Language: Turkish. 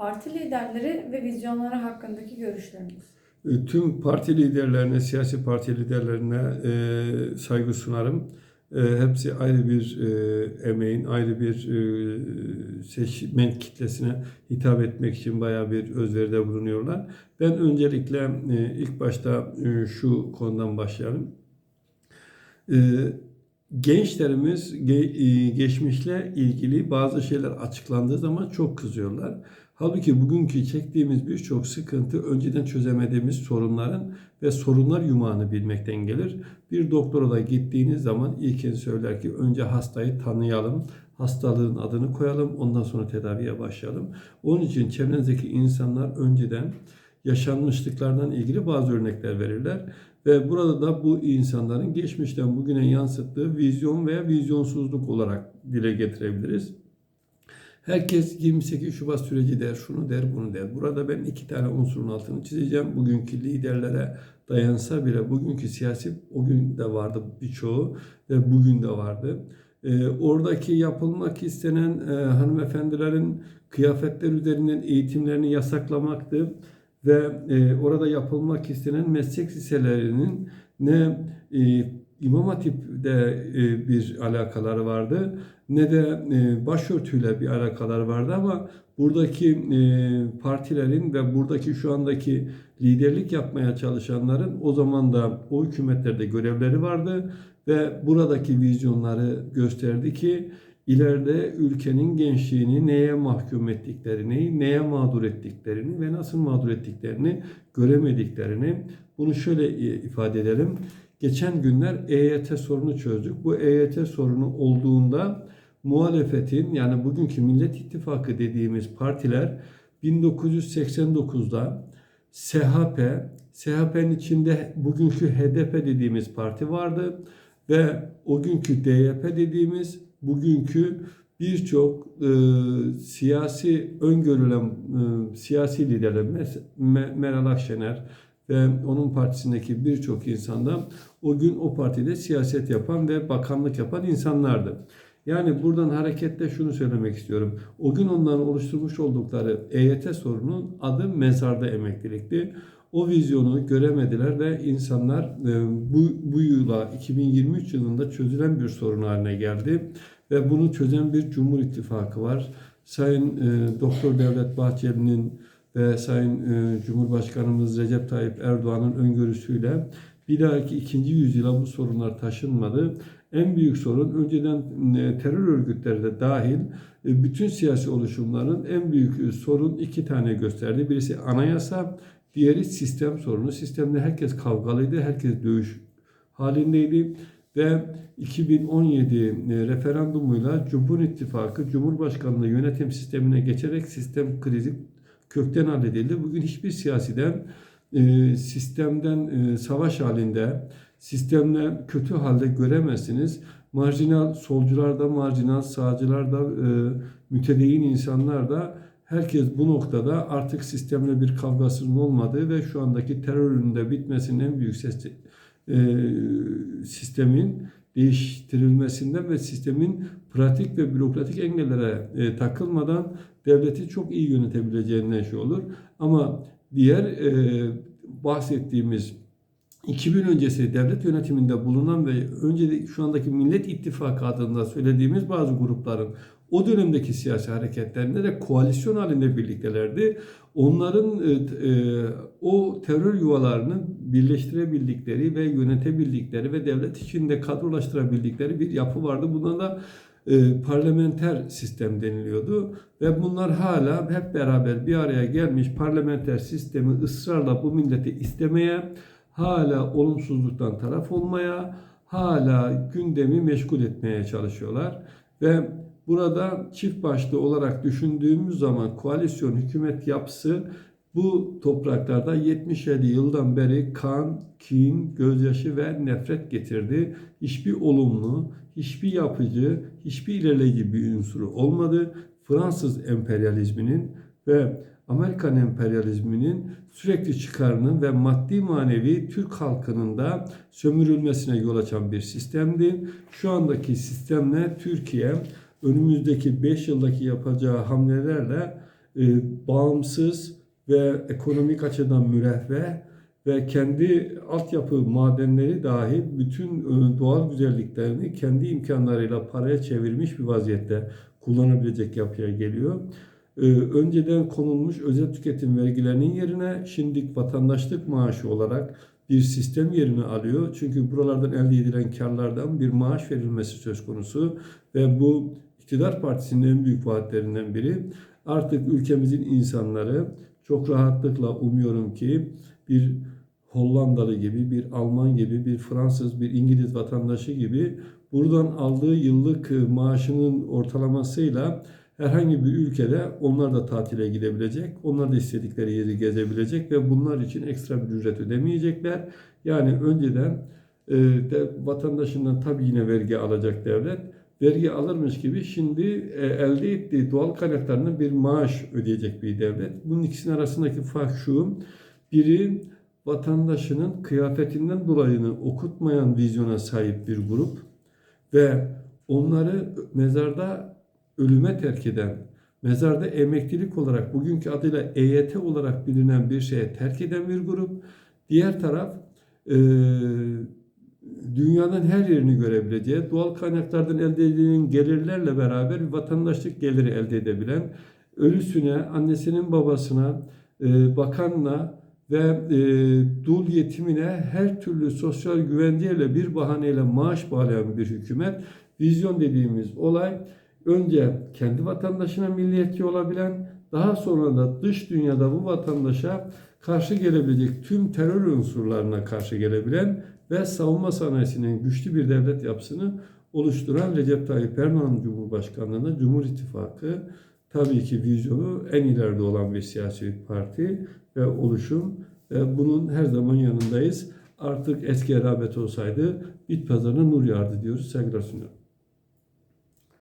Parti liderleri ve vizyonları hakkındaki görüşleriniz. E, Tüm parti liderlerine, siyasi parti liderlerine e, saygı sunarım. E, hepsi ayrı bir e, emeğin, ayrı bir e, seçmen kitlesine hitap etmek için bayağı bir özveride bulunuyorlar. Ben öncelikle e, ilk başta e, şu konudan başlayalım. E, gençlerimiz ge- e, geçmişle ilgili bazı şeyler açıklandığı zaman çok kızıyorlar. Halbuki bugünkü çektiğimiz birçok sıkıntı önceden çözemediğimiz sorunların ve sorunlar yumağını bilmekten gelir. Bir doktora da gittiğiniz zaman ilkin söyler ki önce hastayı tanıyalım, hastalığın adını koyalım, ondan sonra tedaviye başlayalım. Onun için çevrenizdeki insanlar önceden yaşanmışlıklardan ilgili bazı örnekler verirler. Ve burada da bu insanların geçmişten bugüne yansıttığı vizyon veya vizyonsuzluk olarak dile getirebiliriz. Herkes 28 Şubat süreci der, şunu der, bunu der. Burada ben iki tane unsurun altını çizeceğim. Bugünkü liderlere dayansa bile bugünkü siyasi o gün de vardı birçoğu ve bugün de vardı. Ee, oradaki yapılmak istenen e, hanımefendilerin kıyafetler üzerinden eğitimlerini yasaklamaktı ve e, orada yapılmak istenen meslek liselerinin ne e, İmam Hatip'de e, bir alakaları vardı ne de e, başörtüyle bir alakaları vardı ama buradaki e, partilerin ve buradaki şu andaki liderlik yapmaya çalışanların o zaman da o hükümetlerde görevleri vardı ve buradaki vizyonları gösterdi ki ileride ülkenin gençliğini neye mahkum ettiklerini, neye mağdur ettiklerini ve nasıl mağdur ettiklerini göremediklerini bunu şöyle e, ifade edelim. Geçen günler EYT sorunu çözdük. Bu EYT sorunu olduğunda muhalefetin yani bugünkü Millet İttifakı dediğimiz partiler 1989'da SHP, SHP'nin içinde bugünkü HDP dediğimiz parti vardı ve o günkü DYP dediğimiz bugünkü birçok e, siyasi öngörülen e, siyasi liderler Meral Akşener ve onun partisindeki birçok insanda o gün o partide siyaset yapan ve bakanlık yapan insanlardı. Yani buradan hareketle şunu söylemek istiyorum. O gün onların oluşturmuş oldukları EYT sorunun adı mezarda emeklilikti. O vizyonu göremediler ve insanlar e, bu, bu yıla 2023 yılında çözülen bir sorun haline geldi. Ve bunu çözen bir Cumhur İttifakı var. Sayın e, Doktor Devlet Bahçeli'nin ve Sayın e, Cumhurbaşkanımız Recep Tayyip Erdoğan'ın öngörüsüyle bir dahaki ikinci yüzyıla bu sorunlar taşınmadı. En büyük sorun önceden e, terör örgütleri de dahil e, bütün siyasi oluşumların en büyük sorun iki tane gösterdi. Birisi anayasa, diğeri sistem sorunu. Sistemde herkes kavgalıydı, herkes dövüş halindeydi ve 2017 e, referandumuyla Cumhur İttifakı Cumhurbaşkanlığı yönetim sistemine geçerek sistem krizi kökten halledildi. Bugün hiçbir siyasiden e, sistemden e, savaş halinde, sistemle kötü halde göremezsiniz. Marjinal solcular da, marjinal sağcılar da, e, mütedeyyin insanlar da herkes bu noktada artık sistemle bir kavgasının olmadığı ve şu andaki terörün de bitmesinin en büyük ses, e, sistemin değiştirilmesinden ve sistemin pratik ve bürokratik engellere e, takılmadan devleti çok iyi yönetebileceğinden şey olur. Ama diğer e, bahsettiğimiz 2000 öncesi devlet yönetiminde bulunan ve önce şu andaki Millet İttifakı adında söylediğimiz bazı grupların o dönemdeki siyasi hareketlerinde de koalisyon halinde birliktelerdi. Onların e, e, o terör yuvalarını birleştirebildikleri ve yönetebildikleri ve devlet içinde kadrolaştırabildikleri bir yapı vardı. Buna da e, parlamenter sistem deniliyordu. Ve bunlar hala hep beraber bir araya gelmiş parlamenter sistemi ısrarla bu milleti istemeye, hala olumsuzluktan taraf olmaya, hala gündemi meşgul etmeye çalışıyorlar. Ve burada çift başlı olarak düşündüğümüz zaman koalisyon hükümet yapısı bu topraklarda 77 yıldan beri kan, kin, gözyaşı ve nefret getirdi. Hiçbir olumlu, hiçbir yapıcı, hiçbir ilerleyici bir unsuru olmadı. Fransız emperyalizminin ve Amerikan emperyalizminin sürekli çıkarının ve maddi manevi Türk halkının da sömürülmesine yol açan bir sistemdi. Şu andaki sistemle Türkiye önümüzdeki 5 yıldaki yapacağı hamlelerle e, bağımsız ve ekonomik açıdan müreffeh ve kendi altyapı madenleri dahi bütün e, doğal güzelliklerini kendi imkanlarıyla paraya çevirmiş bir vaziyette kullanabilecek yapıya geliyor. Ee, önceden konulmuş özel tüketim vergilerinin yerine şimdi vatandaşlık maaşı olarak bir sistem yerini alıyor. Çünkü buralardan elde edilen karlardan bir maaş verilmesi söz konusu ve bu iktidar partisinin en büyük vaatlerinden biri. Artık ülkemizin insanları çok rahatlıkla umuyorum ki bir Hollandalı gibi, bir Alman gibi, bir Fransız, bir İngiliz vatandaşı gibi buradan aldığı yıllık e, maaşının ortalamasıyla herhangi bir ülkede onlar da tatile gidebilecek, onlar da istedikleri yeri gezebilecek ve bunlar için ekstra bir ücret ödemeyecekler. Yani önceden e, de, vatandaşından tabii yine vergi alacak devlet. Vergi alırmış gibi şimdi e, elde ettiği doğal kaynaklarına bir maaş ödeyecek bir devlet. Bunun ikisinin arasındaki fark şu. Biri vatandaşının kıyafetinden dolayını okutmayan vizyona sahip bir grup ve onları mezarda ölüme terk eden, mezarda emeklilik olarak bugünkü adıyla EYT olarak bilinen bir şeye terk eden bir grup. Diğer taraf e, dünyanın her yerini görebileceği, doğal kaynaklardan elde edilen gelirlerle beraber vatandaşlık geliri elde edebilen, ölüsüne, annesinin babasına, e, bakanla ve e, dul yetimine her türlü sosyal güvenceyle bir bahaneyle maaş bağlayan bir hükümet. Vizyon dediğimiz olay önce kendi vatandaşına milliyetçi olabilen, daha sonra da dış dünyada bu vatandaşa karşı gelebilecek tüm terör unsurlarına karşı gelebilen ve savunma sanayisinin güçlü bir devlet yapısını oluşturan Recep Tayyip Erdoğan Cumhurbaşkanlığı'na Cumhur İttifakı tabii ki vizyonu en ileride olan bir siyasi parti ve oluşum. Bunun her zaman yanındayız. Artık eski rağbet olsaydı bit pazarına nur yağdı diyoruz. Saygılar sunuyorum.